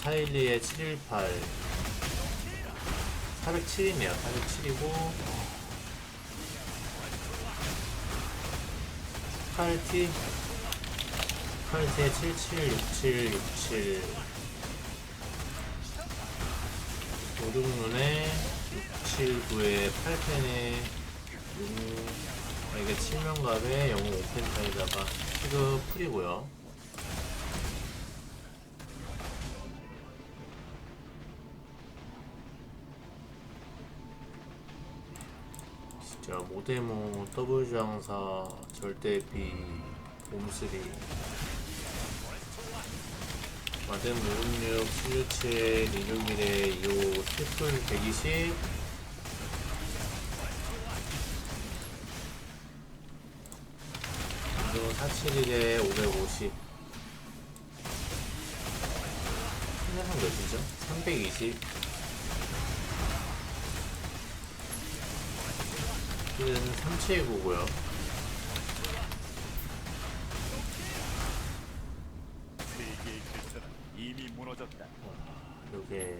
696, 412에 718 407이네요. 407이고. 칼티. 칼티에 776767 오륙눈에 679에 8펜에 6 아, 이게 7명갑에 영웅 5펜타에다가 시그 풀이고요 진짜 모데모 더블 장사 절대비 봄스리 마덴 566 767 261에 25 트리플 120 그리고 471에 550 신나상 몇이죠? 320 이는 379고요 세계의 질서는 이미 무너졌다. 요게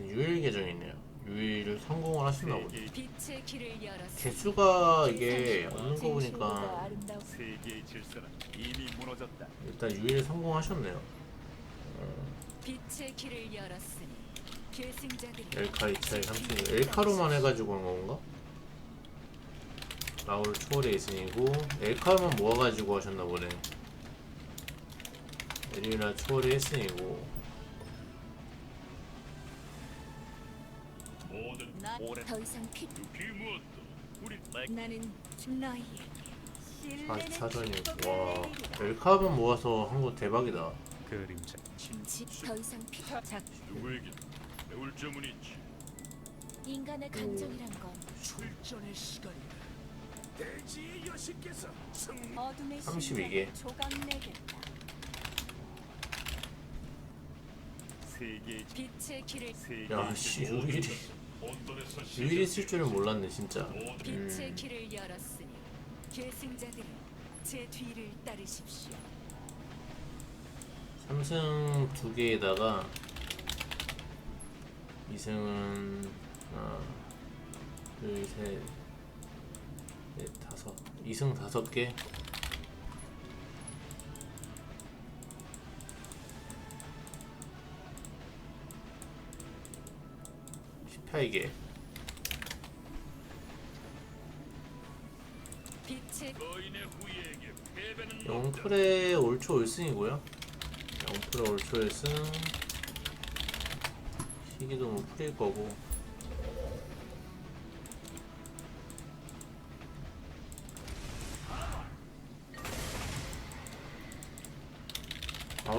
유일 계정이네요 유일 성공을 하셨나 보네 세계의, 빛의 길을 열었어. 개수가 이게 없는 거 보니까 세계의 질서는 이미 무너졌다. 일단 유일 성공하셨네요 빛의 길을 열었으니 계승자들이 엘카 2차에 36 엘카로만 해가지고 한 건가? 라울 초월의 이승이고 엘카만 모아가지고 하셨나 보네. 에리나 초월의 이승이고. 모든 오랜 난더 이상 피그 무엇도 우리 렉 나는 너희에게 신뢰는 44전이고 와 엘카만 모아서 한 거 대박이다. 그림자. 지- 더 이상 피 작. 누구에게 배울 점은 있지. 인간의 감정이란 건 출전의 시간이다. 대지의 여신께서 승 어둠의 32 개. 심장을 조각내겠다. 빛의 길을 야씨 질서. 유일이 온돈에서 유일이 쓸 줄은 몰랐네 진짜 빛의 음. 길을 열었으니 계승자들이 제 뒤를 따르십시오. 삼승 두 개에다가 이승은 하나 둘 셋 넷 다섯. 이승 다섯 개. 십팔 개. 빛의 거인의 후예에게 패배는 없다. 영풀의 올초 1승이고요. 영풀의 올초 1승. 희기도 뭐 풀일 거고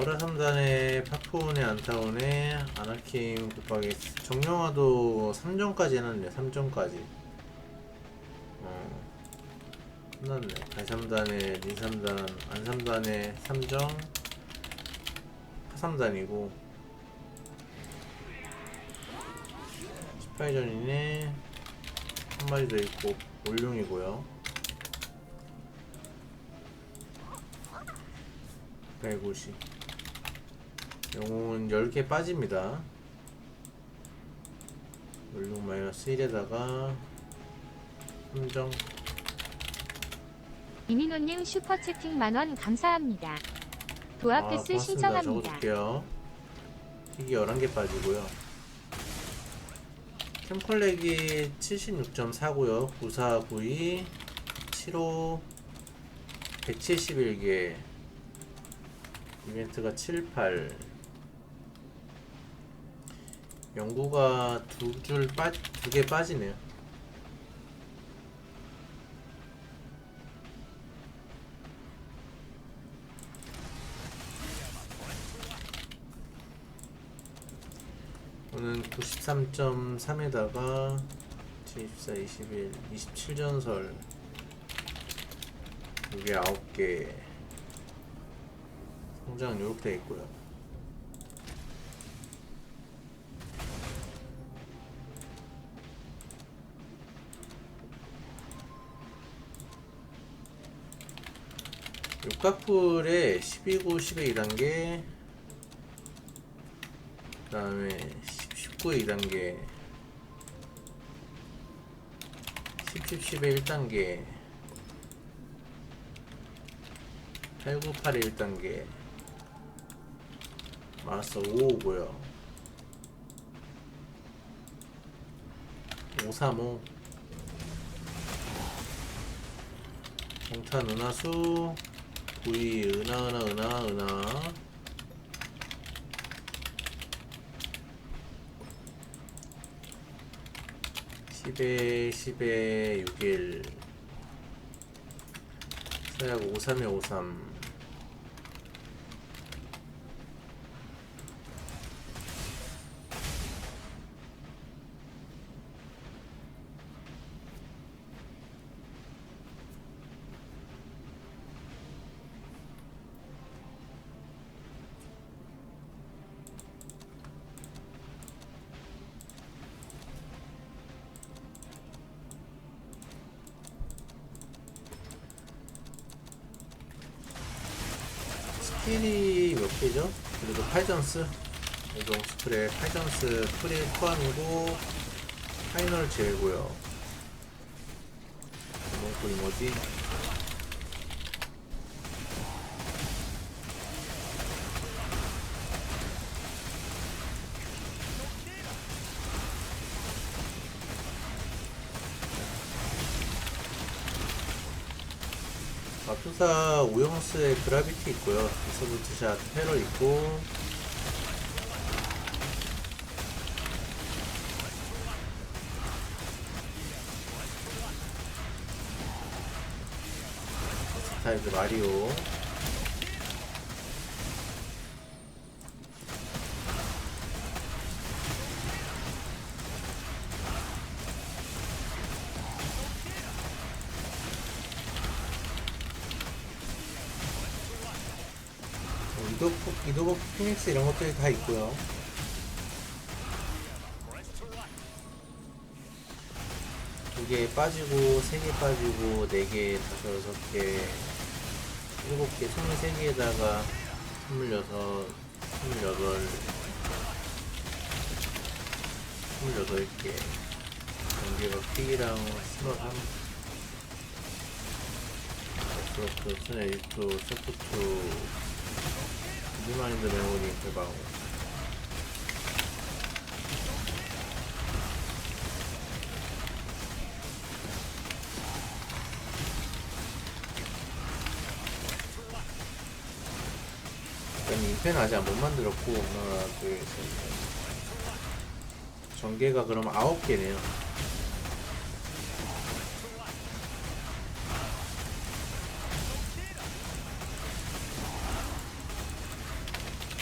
아우라 3단에 파푸온의 안타온의 아나킴 곱하기 정령화도 3점까지 해놨네 3점까지 어. 끝났네. 달3단에 린3단, 안3단에 3점, 파3단이고 18전이네 한 마리 더 있고 올룡이고요 150 영웅은 10개 빠집니다 올룡 마이너스 1에다가 3점 이민호님 슈퍼채팅 만원 감사합니다. 도합 패스 고맙습니다. 신청합니다. 튀기 11개 빠지고요. 템플렉이 76.4고요. 9492 75 171개 이벤트가 78 연구가 두 줄 빠, 두 개 빠지네요. 오늘 93.3에다가 74, 21, 27전설 이게 9개 성장 이렇게 돼 있고요. 육각풀에 12구 12 2단계 그 다음에 19에 2단계 10, 10, 10에 1단계 8, 9, 8에 1단계 마스터 5고요 5, 3, 5 공탄 은하수 V 은하 은하 은하 은하. 십에 십에 육일. 서약 오삼에 오삼 스킬이 몇 개죠? 그래도 8전스 이동 스프레 8전스 프리 포함이고 파이널 제외고요 이번 이 뭐지? 마투사 오영스의 그라비티 있고요. 이서브트샷 페럴 있고 스타일드 마리오 피닉스 이런 것들이 다 있고요. 두 개 빠지고 세 개 빠지고 네 개, 다섯 여섯 개, 일곱 개, 스물세 개에다가 스물여섯, 스물여덟, 스물여덟 개. 연계가 픽이랑 스물한. 그렇고 스네 일투, 쇼프투, 리마인드 메모리 대박. 일단 인펜 아직 못 만들었고 하나 둘셋 전개가 그럼 아홉 개네요.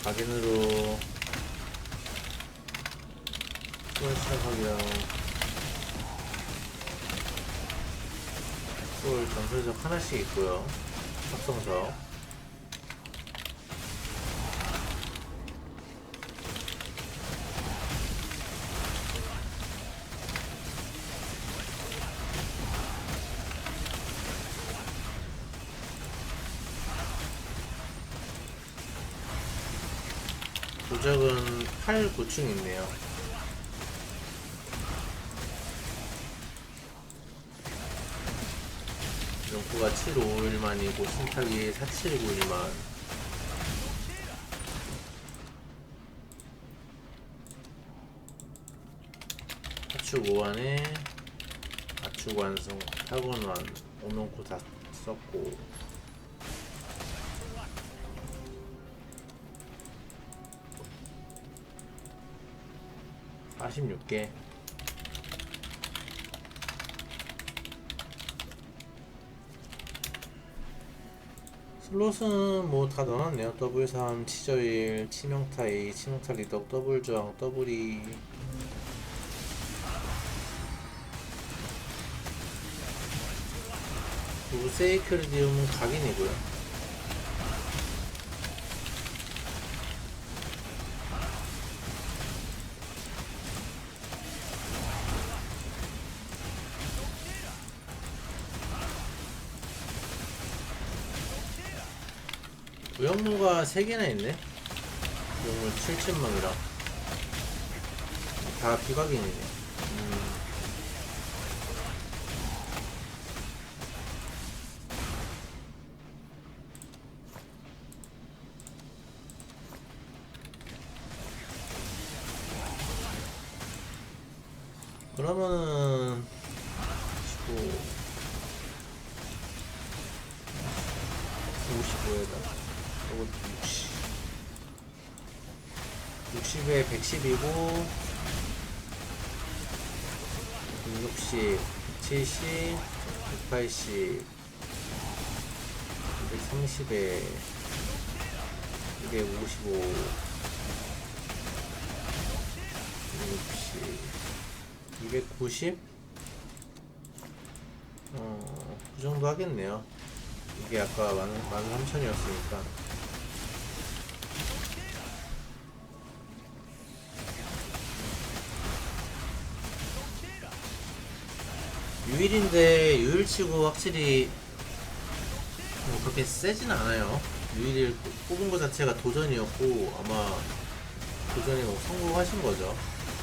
각인으로 수월 시작하기랑 수월 전설적 하나씩 있고요. 합성석 8, 9층 있네요. 용구가 7, 5일만이고 신탁이 4, 7, 9일만. 하축 5완에 아축 완성, 타곤완, 오놓고 다 썼고. 46개. 슬롯은 뭐 다 넣어놨네요. W3, 치저일, 치명타이, 치명타 리덕, 더블저항, 더블이. 그리고 세이크리디움은 각인이고요 우영무가 3개나 있네 우영무 7천망이랑 다 비각인이네. 음. 그러면은 15 55에다 이건 60 60에 110이고 160 170 180 230에 255 260 290? 어, 그 정도 하겠네요. 이게 아까 만, 만 3천이었으니까. 유일인데 유일치고 확실히 뭐 그렇게 세진 않아요. 유일을 뽑은 것 자체가 도전이었고 아마 도전에 뭐 성공하신 거죠.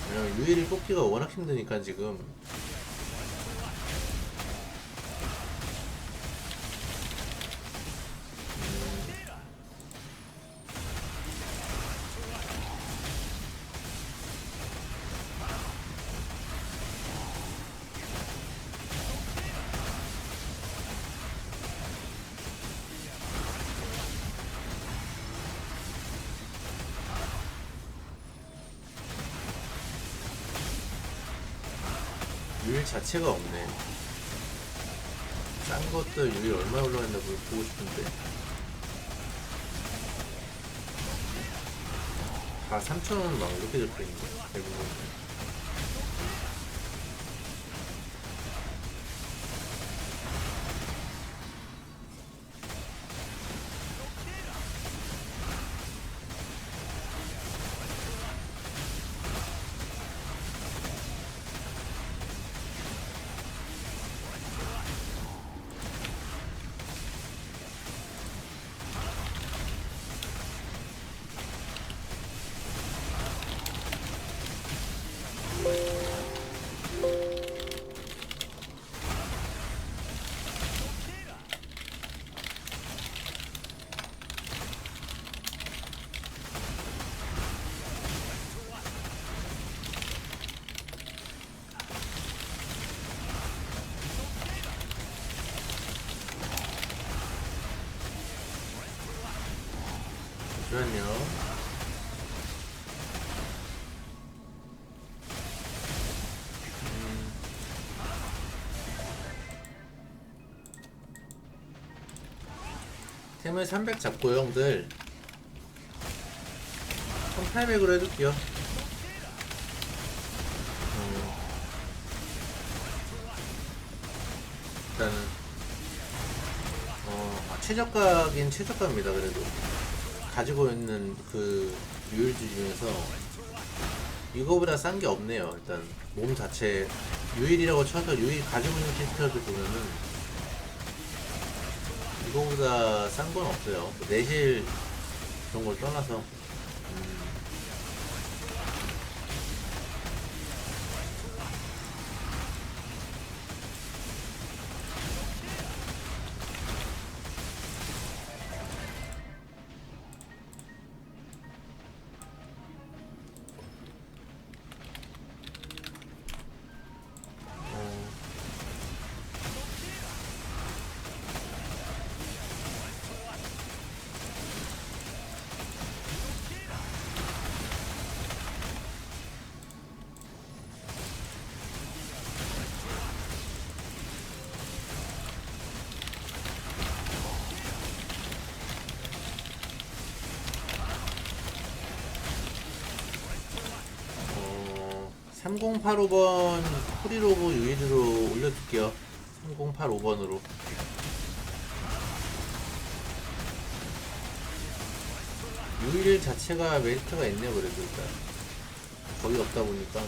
왜냐면 유일을 뽑기가 워낙 힘드니까 지금 유일 자체가 없네. 싼 것들 유일 얼마 올라갔나 보- 보고 싶은데. 다 3,000원 막 이렇게 적혀 있는데, 대부분. 잠시만요. 음. 템을 300 잡고 형들 1800으로 해둘게요. 음. 일단은 어, 아, 최저가긴 최저가입니다. 그래도 가지고 있는 그 유일주 중에서 이거보다 싼 게 없네요. 일단 몸 자체 유일이라고 쳐서 유일 가지고 있는 캐릭터들 보면은 이거보다 싼 건 없어요. 그 내실 그런 걸 떠나서 음, 3085번 프리로브 유일으로 올려둘게요. 3085번으로. 유일 자체가 메리트가 있네요, 그래도 일단. 거의 없다 보니까.